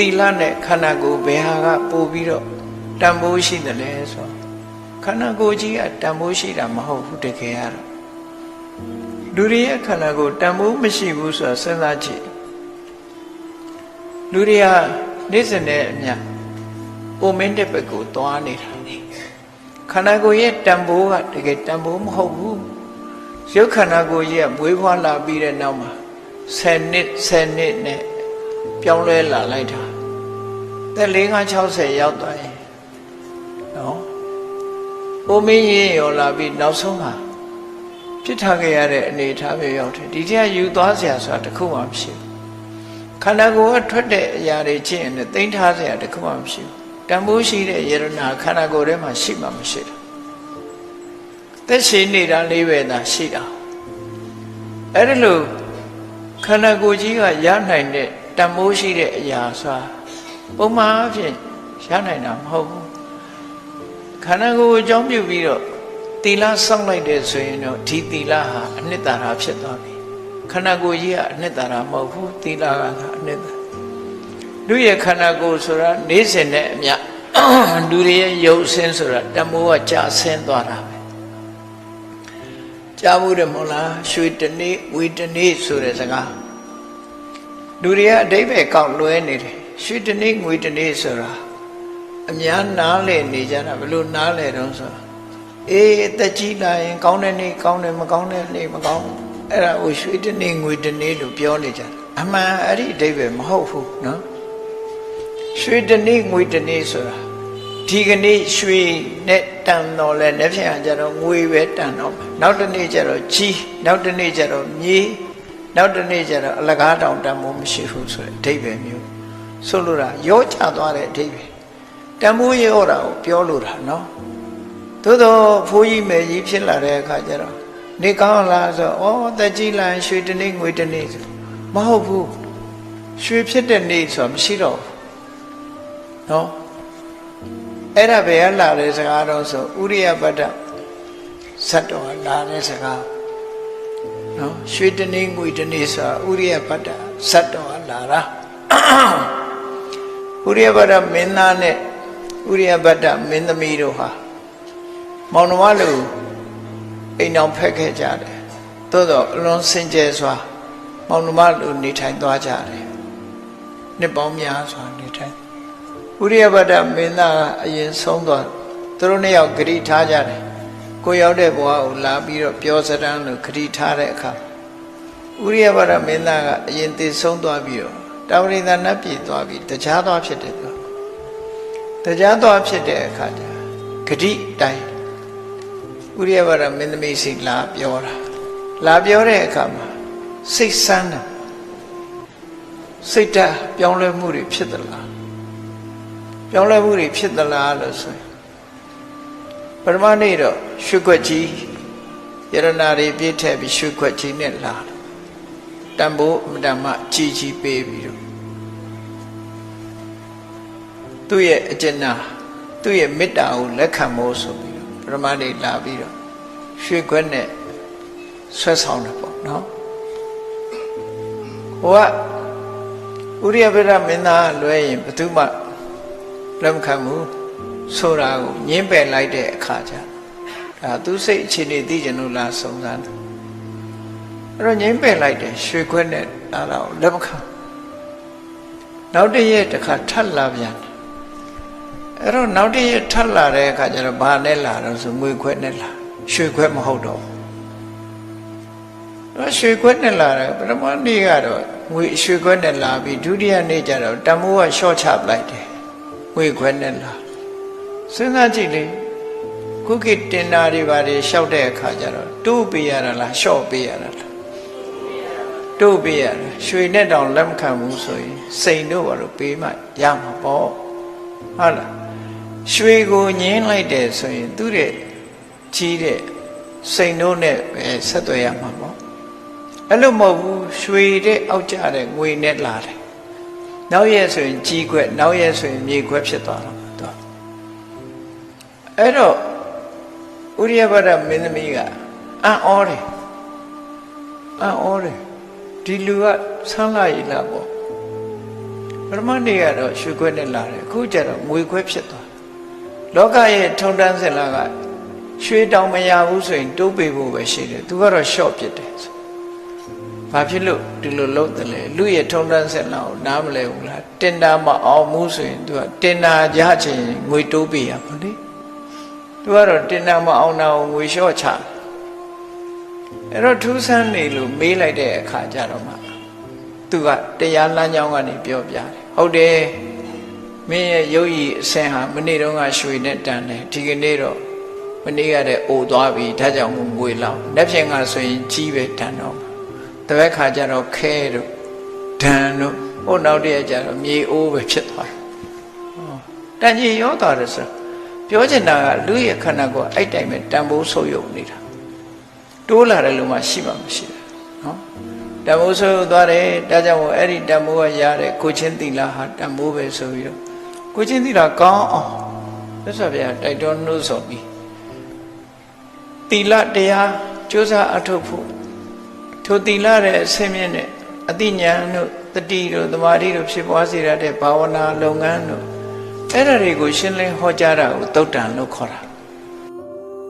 တီလနဲ့ခန္ဓာကိုယ်ဘယ်ဟာကပို့ပြီးတော့တန်ဖိုးရှိတယ်လဲဆိုတော့ခန္ဓာကိုယ်ကြီးကတန်ဖိုးရှိတာမဟုတ်ဘူးတကယ်ကတော့လူတွေရဲ့ခန္ဓာကိုယ်တန်ဖိုးမရှိဘူးဆိုတာစဉ်းစားကြည့်လူတွေကနေ့စဉ်နဲ့အမျှအိုမင်းတဲ့ဘက်ကိုသွားနေတာခန္ဓာကိုယ်ရဲ့တန်ဖိုးကတကယ်တန်ဖိုးမဟုတ်ဘူးရုပ်ခန္ဓာကိုယ်ကြီးကမွေးဖွားလာပြီးတဲ့နောက်မှာ10နှစ်10နှစ်နဲ့ ပြောင်းလဲလာလိုက်တာသက်၄60ရောက်သွားရင်နော်အိုမင်းရင်ရောလာပြီးနောက်ဆုံးမှာဖြစ်ထားခဲ့ရတဲ့အနေအထားမျိုးရောက်တယ်ဒီထက်ယူသွားစရာဆိုတာတစ်ခုမှမရှိဘူးခန္ဓာကိုယ်ကထွက်တဲ့အရာတွေချင်းနဲ့တိမ့်ထားစရာတစ်ခုမှမရှိဘူးတန်ဖိုးရှိတဲ့ယရနာခန္ဓာကိုယ်ထဲမှာရှိမှမရှိတာသက်ရှိနေတာလေးပဲသာရှိတာအဲ့ဒီလိုခန္ဓာကိုယ်ကြီးကရနိုင်တဲ့ တန်ဖိုးရှိတဲ့အရာဆိုတာပုံမှန်အဖြစ်ရနိုင်တာမဟုတ်ဘူးခန္ဓာကိုယ်အကြောင်းပြုပြီးတော့သီလစောင့်လိုက်တဲ့ဆိုရင်တော့ဒီသီလဟာအနှစ်သာရဖြစ်သွားပြီခန္ဓာကိုယ်ကြီးကအနှစ်သာရမဟုတ်ဘူးသီလကအနှစ်သာလူရဲ့ခန္ဓာကိုယ်ဆိုတာနေ့စဉ်နဲ့အမျှလူတွေရဲ့ရုပ်ဆင်းဆိုတာတမိုးကကြာဆင်းသွားတာပဲကြားဘူးတယ်မဟုတ်လားရွှေတနေ့ဝေတနေ့ဆိုတဲ့စကား လူတွေကအတိပ္ပယ်ကောက်လွဲနေတယ်ရွှေတနေ့ငွေတနေ့ဆိုတာအများနားလည်နေကြတာဘလို့နားလည်တော့ဆိုတာအေးအသက်ကြီးလာရင် ကောင်းတဲ့နေ့ကောင်းတယ်မကောင်းတဲ့နေ့မကောင်းဘူးအဲ့ဒါကိုရွှေတနေ့ငွေတနေ့လို့ပြောနေကြတယ်အမှန်အဲ့ဒီအတိပ္ပယ်မဟုတ်ဘူးနော်ရွှေတနေ့ငွေတနေ့ဆိုတာဒီကနေ့ရွှေနဲ့တန်တော်လဲလက်ဖြင့်ကြတော့ငွေပဲတန်တော့မယ်နောက်တစ်နေ့ကျတော့ကြီးနောက်တစ်နေ့ကျတော့မြေ နောက်တစ်နေ့ကျတော့အလကားတောင်တန်မိုးမရှိဘူးဆိုတဲ့အဓိပ္ပာယ်မျိုးဆိုလိုတာရောချသွားတဲ့အဓိပ္ပာယ်တန်မိုးရောတာကိုပြောလိုတာနော်သို့တော့ဖိုးကြီးမယ်ကြီးဖြစ်လာတဲ့အခါကျတော့နေကောင်းလားဆိုဩတက်ကြီးလာရွှေတစ်နေ့ငွေတစ်နေ့ဆိုမဟုတ်ဘူးရွှေဖြစ်တဲ့နေ့ဆိုတာမရှိတော့ဘူးနော်အဲ့ဒါဘယ်ကလာတဲ့စကားတော့ဆိုဥရိယပတ္တဇတ်တော်လာတဲ့စကား နော်ရွှေတနေ့ငွေတနေ့ဆိုတာဥရိယပတ္တဇတ်တော်လာတာဥရိယပတ္တမင်းသားနဲ့ဥရိယပတ္တမင်းသမီးတို့ဟာမောင်နှမလူအိမ်အောင်ဖက်ခဲ့ကြတယ်သို့တော့အလွန်စင်ကြယ်စွာမောင်နှမလူနေထိုင်သွားကြတယ်နှစ်ပေါင်းများစွာနေထိုင်ဥရိယပတ္တမင်းသားကအရင်ဆုံးသွားသူတို့နှစ်ယောက်ဂရိထားကြတယ် ကိုရောက်တဲ့ဘဝကိုလာပြီးတော့ပြောစတန်းလို့ဂရိထားတဲ့အခါဥရိယပတ္တမင်းသားကအရင်တည်ဆုံးသွားပြီးတော့တာဝရိန္ဒနတ်ပြည်သွားပြီးတရားသွားဖြစ်တယ်သူတရားသွားဖြစ်တဲ့အခါကျဂရိတိုင်းဥရိယပတ္တမင်းသမီးစိတ်လာပြောတာလာပြောတဲ့အခါမှာစိတ်ဆန်းတယ်စိတ်ဓာတ်ပြောင်းလဲမှုတွေဖြစ်သလားပြောင်းလဲမှုတွေဖြစ်သလားလို့ဆိုရင် ပရမနေ့တော့ရွှေခွက်ကြီးယရနာတွေပြည့်ထည့်ပြီးရွှေခွက်ကြီးနဲ့လာတယ်တန်ဖိုးအမတမကြီးကြီးပေးပြီးတော့သူ့ရဲ့အကျဉ်းနာသူ့ရဲ့မေတ္တာကိုလက်ခံဖို့ဆိုပြီးတော့ပရမနေ့လာပြီးတော့ရွှေခွက်နဲ့ဆွဲဆောင်တယ်ပေါ့နော်ဟိုကဥရိယဗေဒမင်းသားလွဲရင်ဘယ်သူမှလက်မခံဘူး ဆိုတာကိုညင်းပယ်လိုက်တဲ့အခါကျဒါသူစိတ်အခြေအနေသိကြလို့လားစုံစမ်းတယ်အဲ့တော့ညင်းပယ်လိုက်တယ်ရွှေခွက်နဲ့လာတော့လက်မခံနောက်တည့်ရက်တစ်ခါထပ်လာပြန်တယ်အဲ့တော့နောက်တည့်ရက်ထပ်လာတဲ့အခါကျတော့ဘာနဲ့လာတော့ဆိုငွေခွက်နဲ့လာရွှေခွက်မဟုတ်တော့တော့ရွှေခွက်နဲ့လာတယ်ပထမနေ့ကတော့ငွေရွှေခွက်နဲ့လာပြီးဒုတိယနေ့ကျတော့တမိုးကရှော့ချပလိုက်တယ်ငွေခွက်နဲ့လာ စဉ်းစားကြည့်လေခုခေတ်တင်တာတွေဘာတွေရှောက်တဲ့အခါကျတော့တိုးပေးရတာလားရှော့ပေးရတာလားတိုးပေးရတာရွှေနဲ့တောင်လက်မခံဘူးဆိုရင်စိန်တို့ဘာလို့ပေးမှရမှာပေါ့ဟုတ်လားရွှေကိုညင်းလိုက်တယ်ဆိုရင်သူ့ရဲ့ကြီးတဲ့စိန်တို့နဲ့ပဲဆက်သွယ်ရမှာပေါ့အဲ့လိုမဟုတ်ဘူးရွှေတဲ့အောက်ကျတဲ့ငွေနဲ့လာတယ်နောက်ရက်ဆိုရင်ကြီးခွက်နောက်ရက်ဆိုရင်မြေခွက်ဖြစ်သွားတော့တော့ အဲ့တော့ဥရိယဘဒမင်းသမီးကအံ့ဩတယ်အံ့ဩတယ်ဒီလူကဆန်းလာရည်လားပေါ့ပထမနေ့ကတော့ရွှေခွက်နဲ့လာတယ်အခုကျတော့ငွေခွက်ဖြစ်သွားတယ်လောကရဲ့ထုံတန်းစင်လာကရွှေတောင်မရဘူးဆိုရင်တိုးပေဖို့ပဲရှိတယ်သူကတော့ short ဖြစ်တယ်ဆိုဘာဖြစ်လို့ဒီလိုလုပ်တယ်လဲလူရဲ့ထုံတန်းစင်လာကိုနားမလဲဘူးလားတင်တာမအောင်ဘူးဆိုရင်သူကတင်တာကြချင်းငွေတိုးပေးရပါလေ သူကတော့တင်တာမအောင်တာကိုငွေလျှော့ချတယ်အဲ့တော့ထူးဆန်းနေလို့မေးလိုက်တဲ့အခါကျတော့မှသူကတရားလမ်းကြောင်းကနေပြောပြတယ်ဟုတ်တယ်မင်းရဲ့ရုပ်ရည်အစင်ဟာမနေ့တုန်းကရွှေနဲ့တန်တယ်ဒီကနေ့တော့မနေ့ကတည်းအိုသွားပြီဒါကြောင့်မို့ငွေလောက်လက်ဖြင့်ကဆိုရင်ကြီးပဲတန်တော့မှာတပည့်ခါကျတော့ခဲတို့ဒန်တို့ဟိုနောက်တည့်ကျတော့မြေအိုးပဲဖြစ်သွားတယ်တန်ကြီးရောသွားတယ်ဆို ပြောချင်တာကလူရဲ့ခန္ဓာကိုယ်အဲ့တိုင်းပဲတန်ဖိုးဆုပ်ယုပ်နေတာတိုးလာတယ်လို့မှရှိမှမရှိတယ်နော်တန်ဖိုးဆုပ်ယုပ်သွားတယ်ဒါကြောင့်မို့အဲ့ဒီတန်ဖိုးကရတဲ့ကိုချင်းသီလဟာတန်ဖိုးပဲဆိုပြီးတော့ကိုချင်းသီလကောင်းအောင်သက်စွာဘုရားတိုက်တွန်းနှိုးဆော်ပြီးသီလတရားကြိုးစားအထုတ်ဖို့ထိုသီလရဲ့အစင်းမြင့်နဲ့အတိညာဏ်တို့တတိတို့သမာဓိတို့ဖြစ်ပွားစေရတဲ့ဘာဝနာလုပ်ငန်းတို့ အဲ့ဒါတွေကိုရှင်းလင်းဟောကြားတာကိုသုတ်တန်လို့ခေါ်တာ